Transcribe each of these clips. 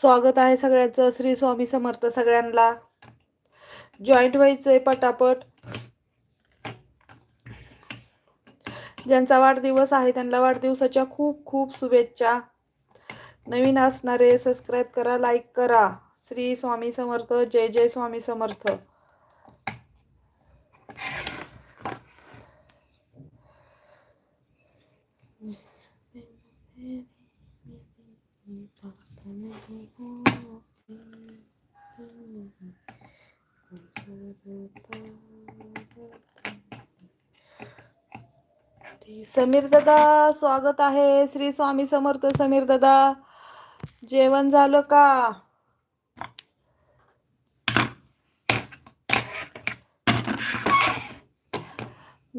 स्वागत आहे सगळ्यांचं. श्री स्वामी समर्थ सगळ्यांना. जॉईंट व्हायचंय पटापट. ज्यांचा वाढदिवस आहे त्यांना वाढदिवसाच्या खूप खूप शुभेच्छा. नवीन असणारे सबस्क्राईब करा लाईक करा. श्री स्वामी समर्थ जय जय स्वामी समर्थ. समीर दादा स्वागत आहे. श्री स्वामी समर्थ समीर दादा. जेवण झालं का?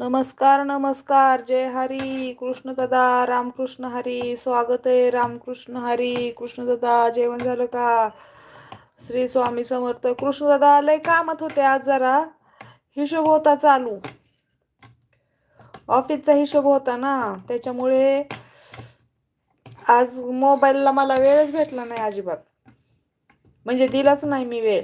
नमस्कार नमस्कार जय हरी कृष्ण दादा रामकृष्ण हरी स्वागत आहे रामकृष्ण हरी कृष्ण दादा जेवण झालं का? श्री स्वामी समर्थ. कृष्ण दादा लय कामात होते आज जरा. हिशोब होता चालू. ऑफिसचा हिशोब होता ना त्याच्यामुळे आज मोबाईलला मला वेळच भेटला नाही अजिबात. म्हणजे दिलाच नाही मी वेळ.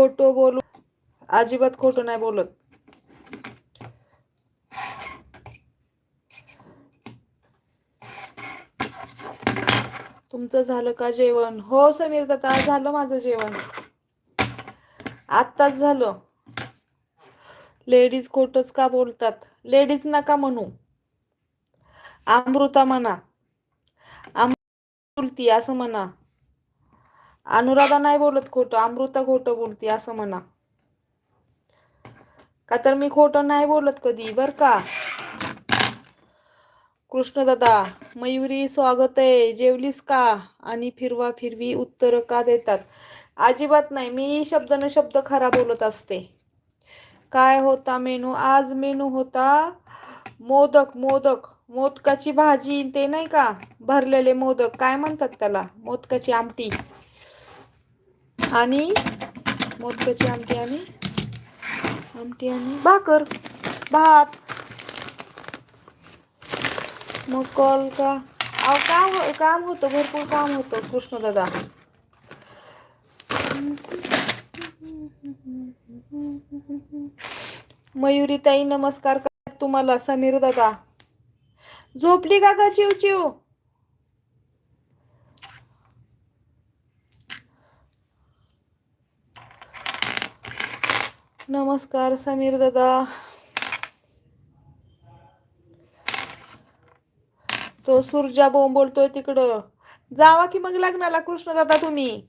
खोटं बोलू. अजिबात खोटं नाही बोलत. तुमचं झालं का जेवण? हो समीर दादा झालं माझं जेवण. आत्ताच झालं. लेडीज खोटच का बोलतात? लेडीज नका म्हणू. अमृता म्हणा. अमृती असं म्हणा. अनुराधा नाही बोलत खोटं अमृता खोटं बोलती असं म्हणा. का तर मी खोटं नाही बोलत कधी बर का? कृष्णदादा मयुरी स्वागत आहे जेवलीस का? आणि फिरवा फिरवी उत्तर का देतात? अजिबात नाही मी शब्द न शब्द खरा बोलत असते. काय होता मेनू? आज मेनू होता मोदक मोदक. मोदकाची भाजी ते नाही का? भरलेले मोदक. काय म्हणतात त्याला? मोदकाची आमटी. आणि मोदकाची आमटी आणि आमटी आणि भाकर. भात. मग कॉल का? अहो काम हो, काम होतं भरपूर काम होतं कृष्णदादा मयुरीताई नमस्कार तुम्हाला समीर दादा. झोपली का का चिव चिव नमस्कार समीर दादा. तो सुरजा बोंब बोलतोय तिकडं. जावा की मग लग्नाला कृष्ण दादा तुम्ही?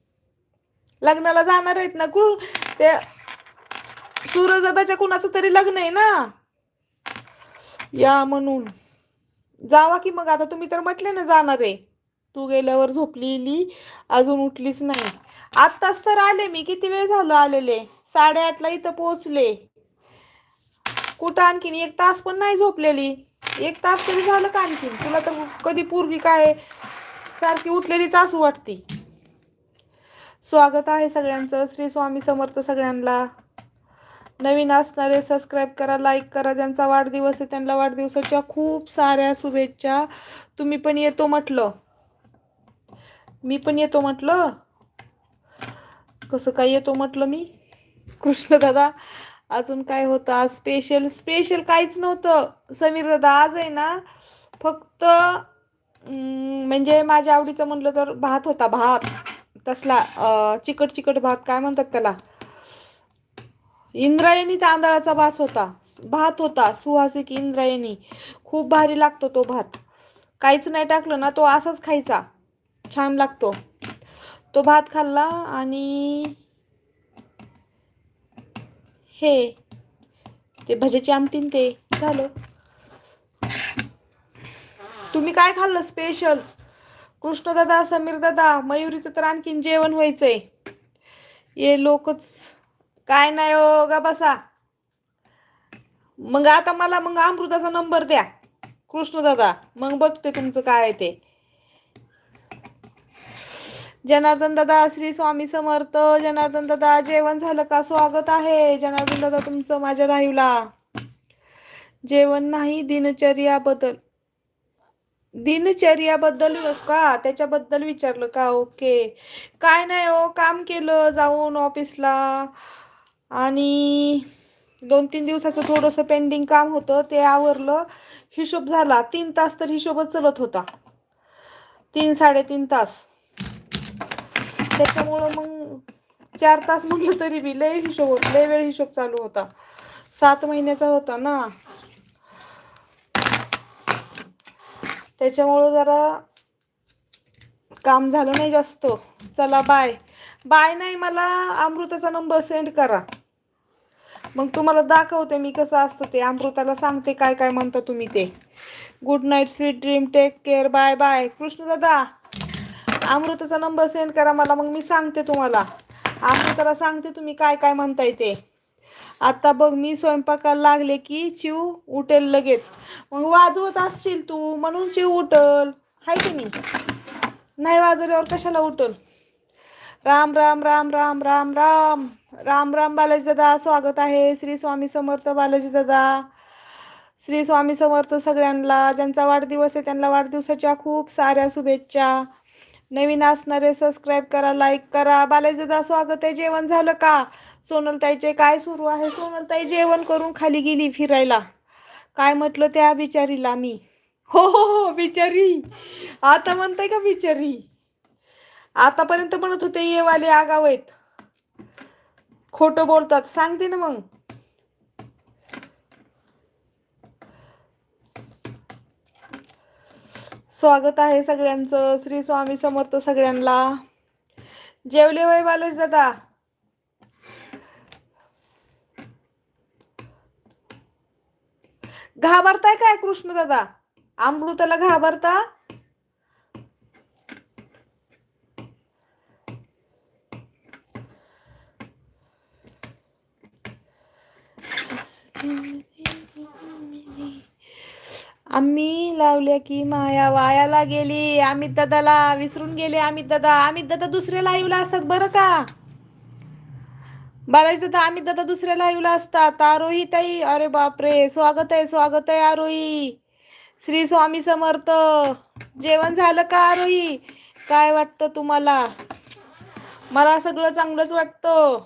लग्नाला जाणार आहेत ना कृ ते सूरज दादाच्या कुणाचं तरी लग्न आहे ना? या म्हणून. जावा की मग आता तुम्ही तर म्हटले ना जाणार आहे. तू गेल्यावर झोपलेली अजून उठलीच नाही. आत्ताच तर आले मी. किती वेळ झालो आलेले? साडेआठला इथं पोहोचले. कुठं आणखीन? एक तास पण नाही झोपलेली. एक तास तरी झालं का आणखीन? तुला तर कधी पूर्वी काय सारखी उठलेलीच असू वाटती. स्वागत आहे सगळ्यांचं. श्री स्वामी समर्थ सगळ्यांना. नवीन असणारे सबस्क्राईब करा लाईक करा. ज्यांचा वाढदिवस आहे त्यांना वाढदिवसाच्या खूप साऱ्या शुभेच्छा. तुम्ही पण येतो म्हटलं. मी पण येतो म्हटलं? कसं काय येतो म्हटलं मी? कृष्ण दादा अजून काय होतं? आज स्पेशल स्पेशल काहीच नव्हतं. समीर दादा आज आहे ना फक्त म्हणजे माझ्या आवडीचं म्हटलं तर भात होता भात. तसला चिकट चिकट भात काय म्हणतात त्याला? इंद्रायणी तांदळाचा भात होता. भात होता सुहासिक इंद्रायणी. खूप भारी लागतो तो भात. काहीच नाही टाकलं ना तो असाच खायचा. छान लागतो. तो भात खाल्ला आणि हे ते भजेची आमटीन ते झालं. तुम्ही काय खाल्लं स्पेशल कृष्णदादा समीरदादा मयुरीचं तर आणखीन जेवण व्हायचंय. ये लोकच काय नाही हो गा बसा. मग आता मला मग अमृताचा नंबर द्या. कृष्णदादा मग बघते तुमचं काय आहे ते. जनार्दन दादा श्री स्वामी समर्थ जनार्दन दादा जेवण झालं का? स्वागत आहे. जनार्दन दादा तुमचं माझ्या राहीला जेवण नाही दिनचर्याबद्दल. दिनचर्याबद्दल का? त्याच्याबद्दल विचारलं का? ओके. काय नाही हो काम केलं जाऊन ऑफिसला. आणि दोन तीन दिवसाचं थोडंसं पेंडिंग काम होतं ते आवरलं. हिशोब झाला. तीन तास तर हिशोबच चलत होता. तीन साडेतीन तास. त्याच्यामुळं मग चार तास म्हटलं तरी बी लय हिशोब होत लय वेळ हिशोब चालू होता. सात महिन्याचा होता ना. त्याच्यामुळं जरा काम झालं नाही जास्त. चला बाय बाय नाही मला अमृताचा नंबर सेंड करा. मग तुम्हाला दाखवते मी कसं असतं ते. अमृताला सांगते काय काय म्हणता तुम्ही ते. Good night sweet dream take care bye bye कृष्णदादा! अमृताचा नंबर सेंड करा मला मग मी सांगते तुम्हाला. अमृताला सांगते तुम्ही काय काय म्हणताय ते. आता बघ मी स्वयंपाकाला लागले की चिव उठेल लगेच. मग वाजवत असशील तू म्हणून चिव उठल. हाय की नाही? नाही वाजवल्यावर कशाला उठल? राम राम राम राम राम राम. राम राम बालाजी दादा स्वागत आहे. श्री स्वामी समर्थ बालाजी दादा. श्री स्वामी समर्थ सगळ्यांना ज्यांचा वाढदिवस आहे त्यांना वाढदिवसाच्या खूप साऱ्या शुभेच्छा. नवीन असणारे सबस्क्राईब करा लाईक करा. बालाजी स्वागत आहे. जेवण झालं का? सोनलताईचे काय सुरू आहे? सोनलताई जेवण करून खाली गेली फिरायला. काय म्हटलं त्या बिचारीला मी? हो हो हो बिचारी. आता म्हणताय का बिचारी? आतापर्यंत म्हणत होते येवाले आगावेत. आगाव आहेत खोटं बोलतात. सांगते ना मग. स्वागत आहे सगळ्यांचं. श्री स्वामी समर्थ सगळ्यांना. जेवले होय बालेश दादा? घाबरताय काय कृष्ण दादा? अमृताला घाबरता? आम्ही लावल्या की माया वायाला गेली. अमित दादाला विसरून गेले अमित दादा. अमित दादा दुसऱ्या लाईवला असतात बरं का? बालाजी दादा अमित दादा दुसऱ्या लाईवला असतात. आरोही ताई अरे बापरे. स्वागत आहे स्वागत आहे आरोही. श्री स्वामी समर्थ. जेवण झालं का आरोही? काय वाटतं तुम्हाला? मला सगळं चांगलंच वाटतं.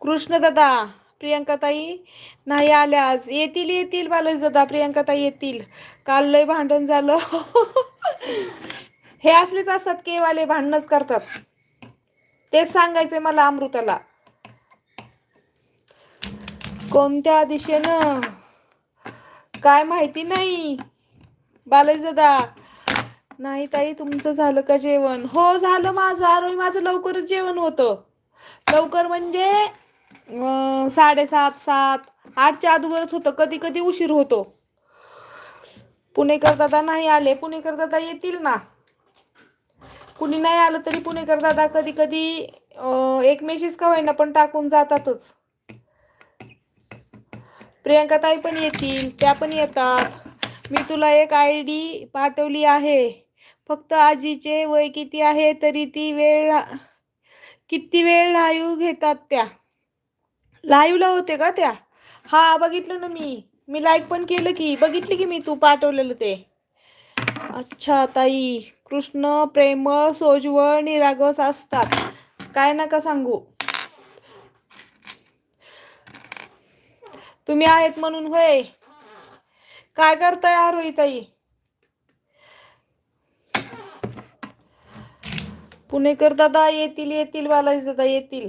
कृष्ण दादा प्रियंकाताई नाही आल्या आज. येतील येतील बालाजी दादा प्रियंकाताई येतील. काल लय भांडण झालं. हे असलेच असतात केवाले भांडणच करतात. तेच सांगायचंय मला अमृताला. कोणत्या दिशेनं? काय माहिती नाही. बालाजी दादा नाही ताई तुमचं झालं का जेवण? हो झालं माझं. आरोही माझं लवकरच जेवण होतं. लवकर म्हणजे साडेसात सात. आठच्या अगोदरच होतं. कधी कधी उशीर होतो. पुणेकर दादा नाही आले. पुणेकर दादा येतील ना. कुणी नाही आलं तरी पुणेकर दादा कधी कधी एक मेसेज का होईना पण टाकून जातातच. प्रियंका ताई पण येतील. त्या पण येतात. मी तुला एक आय डी पाठवली आहे. फक्त आजीचे वय किती आहे तरी ती वेळ किती वेळ लाईव्ह घेतात त्या. लाईव्हला होते का त्या? हा बघितलं ना मी. मी लाईक पण केलं की. बघितली की मी तू पाठवलेलं ते. अच्छा ताई. कृष्ण प्रेमळ सोजवळ निरागस असतात. काय नका सांगू. तुम्ही आहेत म्हणून होय. काय करताय आरोही ताई? पुणेकर दादा येतील येतील बालाजी दादा येतील.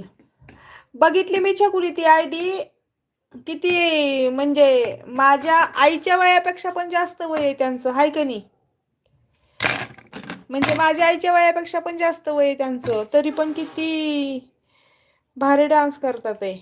बघितली मी छकुली ती आय डी. किती म्हणजे माझ्या आईच्या वयापेक्षा पण जास्त वय आहे त्यांचं हाय का नाही? म्हणजे माझ्या आईच्या वयापेक्षा पण जास्त वय आहे त्यांचं तरी पण किती भारी डान्स करतात आहे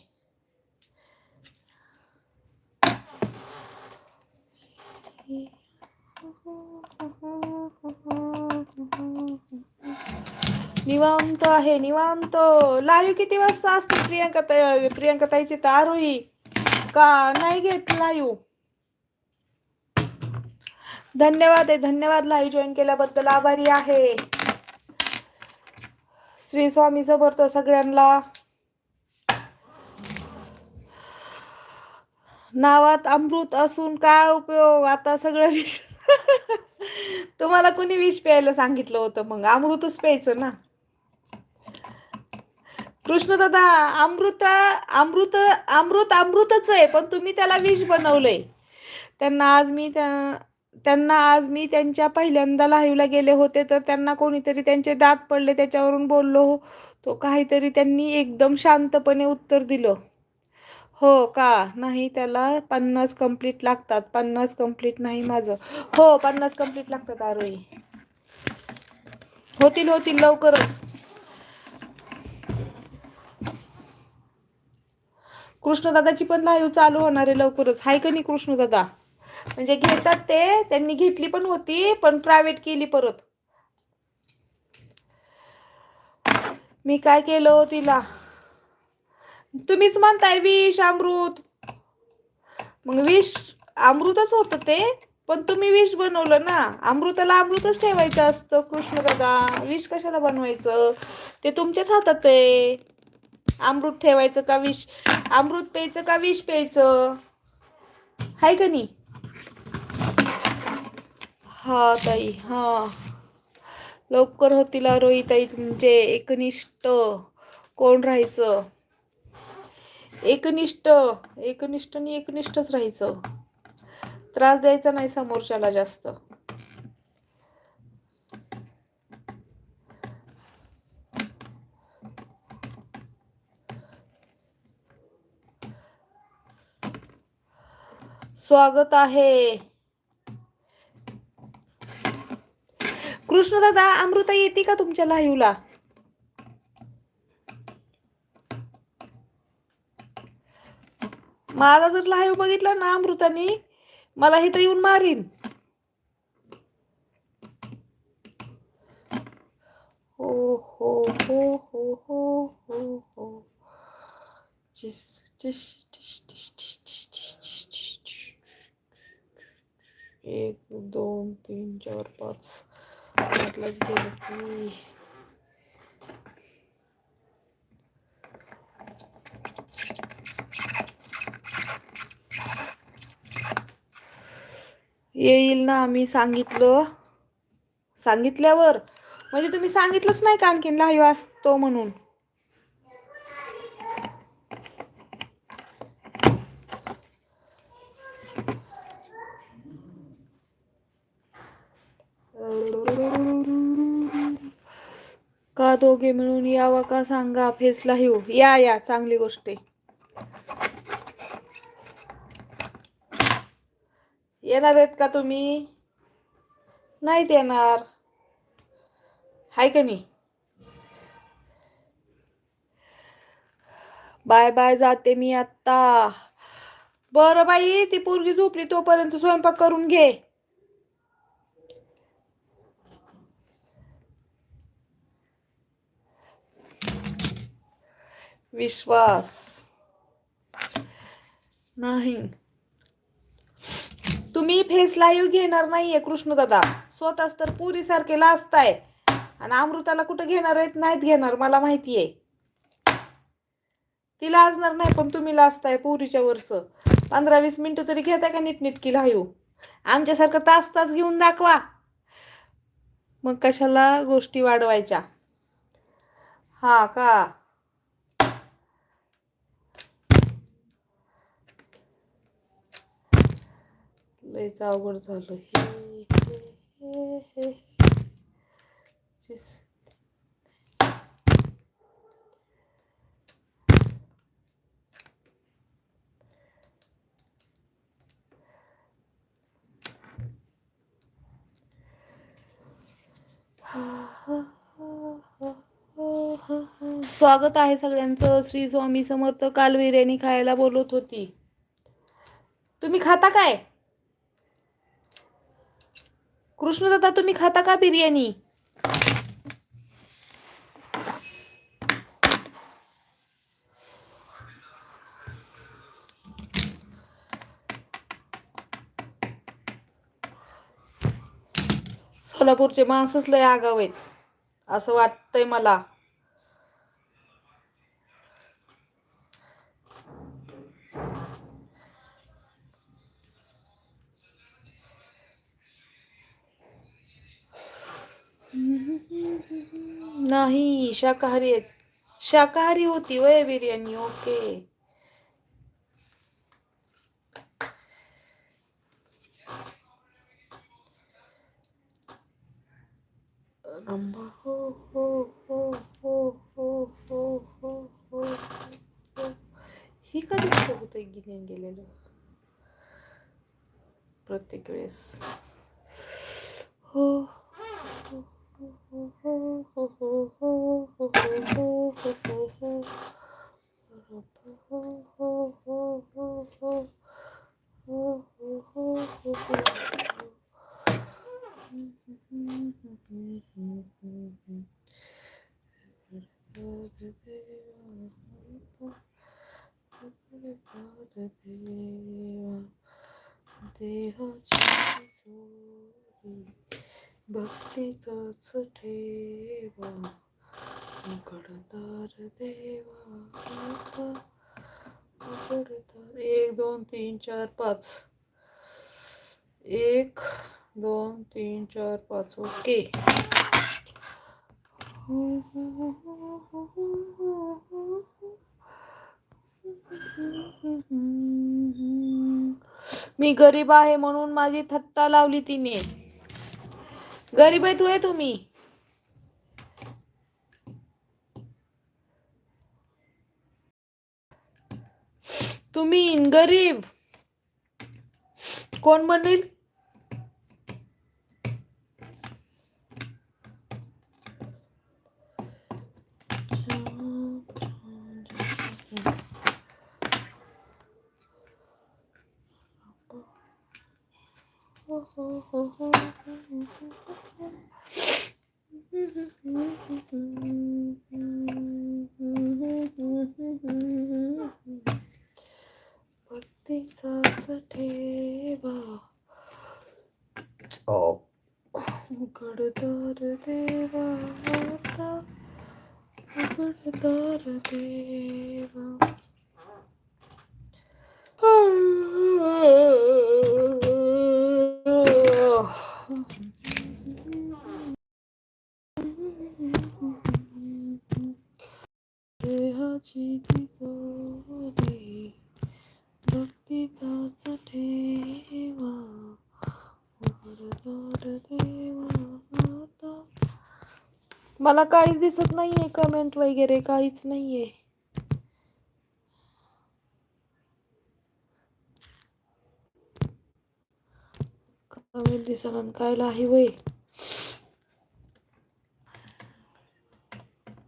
निवांत आहे निवांत. लाईव्ह किती वाजता असते प्रियंका ताई? प्रियंका ताईचे तर आरोही का? नाही घेत लाईव्ह धन्यवाद आहे धन्यवाद लाईव्ह जॉईन केल्याबद्दल. आभारी आहे. श्री स्वामी समर्थ सगळ्यांना. नावात अमृत असून काय उपयोग? आता सगळं विष तुम्हाला कोणी विष प्यायला सांगितलं होतं मग? अमृतच प्यायचं ना? कृष्णदादा अमृत अमृत अमृत अमृतच आहे पण तुम्ही त्याला विष बनवलंय. त्यांना आज मी त्या त्यांना आज मी त्यांच्या पहिल्यांदा लाईव्हला गेले होते तर त्यांना कोणीतरी त्यांचे दात पडले त्याच्यावरून बोललो. तो काहीतरी त्यांनी एकदम शांतपणे उत्तर दिलं. हो का? नाही त्याला पन्नास कंप्लीट लागतात. पन्नास कंप्लीट नाही माझं. हो पन्नास कंप्लीट लागतात आरोही. होतील होतील लवकरच. कृष्णदादाची पण लाईव्ह चालू होणार आहे लवकरच. हाय का नाही कृष्णदादा? म्हणजे घेतात ते त्यांनी घेतली पण होती पण प्रायव्हेट केली परत. मी काय केलं हो तिला? तुम्हीच म्हणताय विष अमृत. मग विष अमृतच होतं ते पण तुम्ही विष बनवलं ना. अमृताला अमृतच ठेवायचं असतं कृष्ण दादा विष कशाला बनवायचं? ते तुमच्याच हातात आहे. अमृत ठेवायचं का विष? अमृत प्यायचं का विष प्यायचं? हाय का नाही? हा ताई हा. लवकर होतील रोई ताई तुमचे एकनिष्ठ कोण राहायचं? एकनिष्ठ एकनिष्ठ आणि एकनिष्ठच राहायचं. त्रास द्यायचा नाही समोरच्याला जास्त. स्वागत आहे. कृष्णदादा अमृता येते का तुमच्या लाईवला? माझा जर लाईव्ह बघितला ना अमृतानी मला इथं येऊन मारीन. हो हो हो हो हो हो हो. चिस चिस चिस चिस चिस चिस. एक दोन तीन चार पाच आठलाच गेलं की. येईल ना आम्ही सांगितलं. सांगितल्यावर. म्हणजे तुम्ही सांगितलंच नाही का आणखीन लाईव्ह असतो म्हणून का दोघे मिळून यावं का सांगा फेसला येऊ या या चांगली गोष्ट येणार आहेत का तुम्ही? नाहीत येणार. हाय का नाही? बाय बाय जाते मी आत्ता. बरं बाई ती पोरगी झोपली तोपर्यंत स्वयंपाक करून घे. विश्वास. नाही. तुम्ही फेस लाईव्ह घेणार नाहीये कृष्णदादा. स्वतःच तर पुरीसारखे लाजताय. आणि अमृताला कुठं घेणार आहेत? नाहीत घेणार मला माहिती आहे ती लाजणार नाही पण तुम्ही लाजताय पुरीच्या वरच. पंधरा वीस मिनिटं तरी घेताय का नीटनीटकी लाईव्ह आमच्यासारखं तास तास घेऊन दाखवा. मग कशाला गोष्टी वाढवायच्या? हा का? लयच अवघड झालं. हे हे हे हे. स्वागत आहे सगळ्यांचं. श्री स्वामी समर्थ काल बिर्याणी खायला बोलत होती. तुम्ही खाता काय? कृष्णदादा तुम्ही खाता का बिर्याणी? सोलापूरचे माणसच लय आगाव आहेत असं वाटतंय मला नाही शाकाहारी आहेत शाकाहारी होती वय बिर्याणी ओके हो हो हो हो हो हो हो हो हो ही कधी होत गिन्यान गेलेलं प्रत्येक वेळेस हो हो हो हो हो हो They are Jesus. तीन चार पाच. एक दोन तीन चार पाच. ओके. मी गरीब आहे म्हणून माझी थट्टा लावली तिने. गरीब आहे तू आहे तुम्ही. तुम्ही गरीब. कोण बनेल Mm-hmm. things on the table. Oh. Mukar dar deva ta. Mukar dar deva. 하지 뒤도 तिचाच ठेवा देवा मला काहीच दिसत नाहीये कमेंट वगैरे काहीच नाहीये. कमेंट दिसणार काय लाही वय?